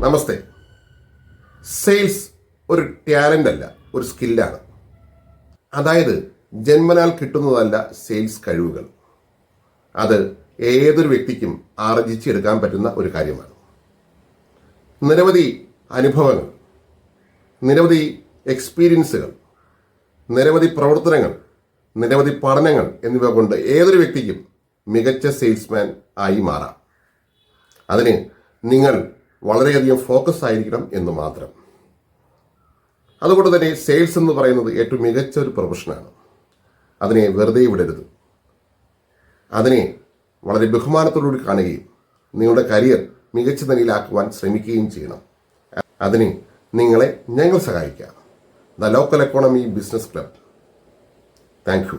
നമസ്തേ. Sales ഒരു talent അല്ല ഒരു സ്കില്ലാണ്. അതായത് ജന്മനാൽ കിട്ടുന്നതല്ല സെയിൽസ് കഴിവുകൾ. അത് ഏതൊരു വ്യക്തിക്കും ആർജിച്ചെടുക്കാൻ പറ്റുന്ന ഒരു കാര്യമാണ്. നിരവധി അനുഭവങ്ങൾ നിരവധി എക്സ്പീരിയൻസുകൾ നിരവധി പ്രവർത്തനങ്ങൾ നിരവധി പഠനങ്ങൾ എന്നിവ കൊണ്ട് ഏതൊരു വ്യക്തിക്കും മികച്ച സെയിൽസ്മാൻ ആയി മാറാം. അതിന് നിങ്ങൾ വളരെയധികം ഫോക്കസ് ആയിരിക്കണം എന്ന് മാത്രം. അതുകൊണ്ട് തന്നെ സെയിൽസ് എന്ന് പറയുന്നത് ഏറ്റവും മികച്ച ഒരു പ്രൊഫഷനാണ് അതിനെ വെറുതെ വിടരുത്. അതിനെ വളരെ ബഹുമാനത്തോടുകൂടി കാണുകയും നിങ്ങളുടെ കരിയർ മികച്ച നിലയിലാക്കുവാൻ ശ്രമിക്കുകയും ചെയ്യണം. അതിന് നിങ്ങളെ ഞങ്ങൾ സഹായിക്കാം. The local economy business club thank you